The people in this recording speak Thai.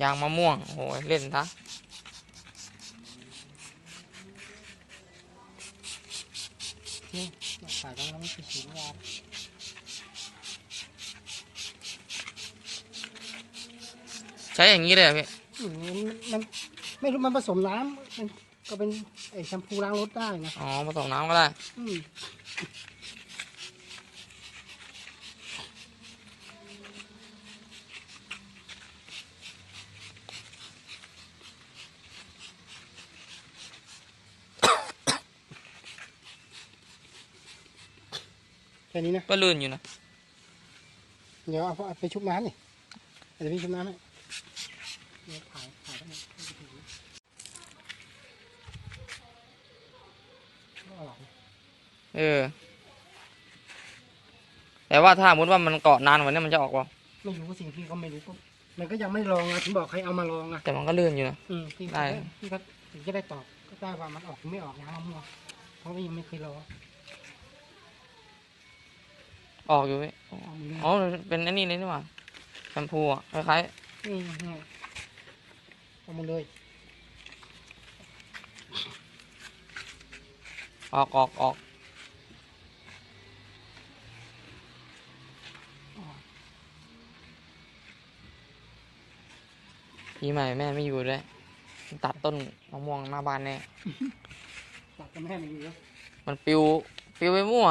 ยางมะม่วง โอ้ย เล่นซะนี่ขายกันแล้วไม่กี่ชิ้นยาใช้อย่างนี้เลยเหรอพี่อืมมันมันไม่รู้มันผสมน้ำมันก็เป็นไอ้แชมพูล้างรถได้นะ อ๋อผสมน้ำก็ได้ อืม แค่นี้นะก็ลื่นอยู่นะ เดี๋ยวเอาไปชุบน้ำนี่เดี๋ยวพี่ชุบน้ำให้เดี๋ยวถ่ายถ่ายได้ไหมอร่อยเออ แต่ว่าถ้าสมมติว่ามันเกาะนานกว่านี้มันจะออกเปล่าไม่รู้สิ่งที่เขาไม่รู้ก็มันก็ยังไม่ลองนะถึงบอกใครเอามาลองนะแต่มันก็ลื่นอยู่นะอืมพี่ได้ก็พี่ก็ถึงจะได้ตอบก็ได้ว่ามันออกหรือไม่ออกนะมะม่วงเพราะว่ายังไม่เคยลอง ออกอยู่พี่เอามืออ๋อเป็นไอันนี้เลยนี่หว่าแชมพูอะคล้ายนี่นี่เอามาเลยๆออกออกออกปีใหม่แม่ไม่อยู่ด้วยตัดต้นมะม่วงหน้าบ้านแน่ตัดกับแม่มันอยู่แล้วมันปิวปิวไปมั่ว